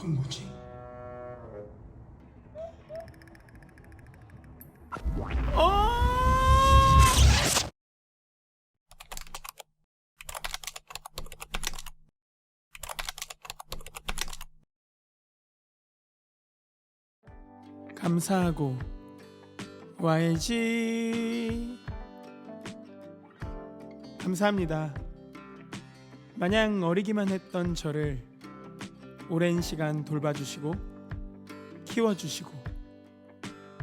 그건 뭐지? 어! 감사하고 와야지. 감사합니다. 마냥 어리기만 했던 저를 오랜 시간 돌봐주시고 키워주시고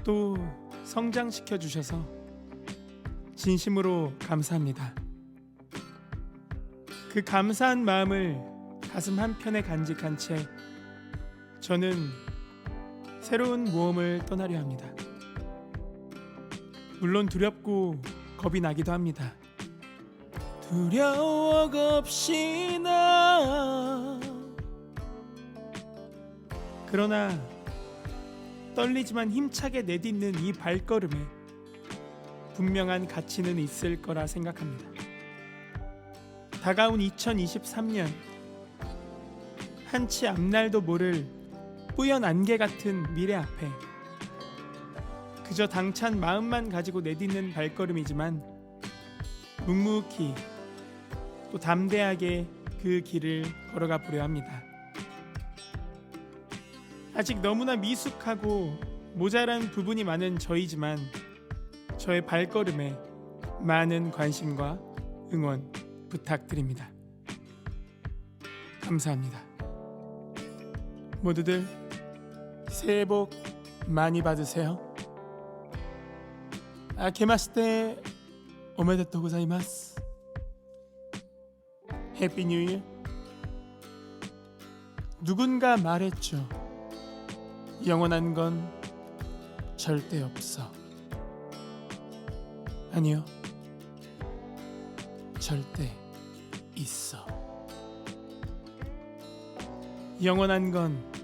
또 성장시켜 주셔서 진심으로 감사합니다. 그 감사한 마음을 가슴 한편에 간직한 채 저는 새로운 모험을 떠나려 합니다. 물론 두렵고 겁이 나기도 합니다. 두려워 없이나 그러나 떨리지만 힘차게 내딛는 이 발걸음에 분명한 가치는 있을 거라 생각합니다. 다가온 2023년 한치 앞날도 모를 뿌연 안개 같은 미래 앞에 그저 당찬 마음만 가지고 내딛는 발걸음이지만 묵묵히 또 담대하게 그 길을 걸어가 보려 합니다. 아직 너무나 미숙하고 모자란 부분이 많은 저이지만 저의 발걸음에 많은 관심과 응원 부탁드립니다. 감사합니다. 모두들 새해 복 많이 받으세요. 아케마시테 오메데토 고자이마스. 해피 뉴 이어. 누군가 말했죠. 영원한 건 절대 없어. 아니요. 절대 있어. 영원한 건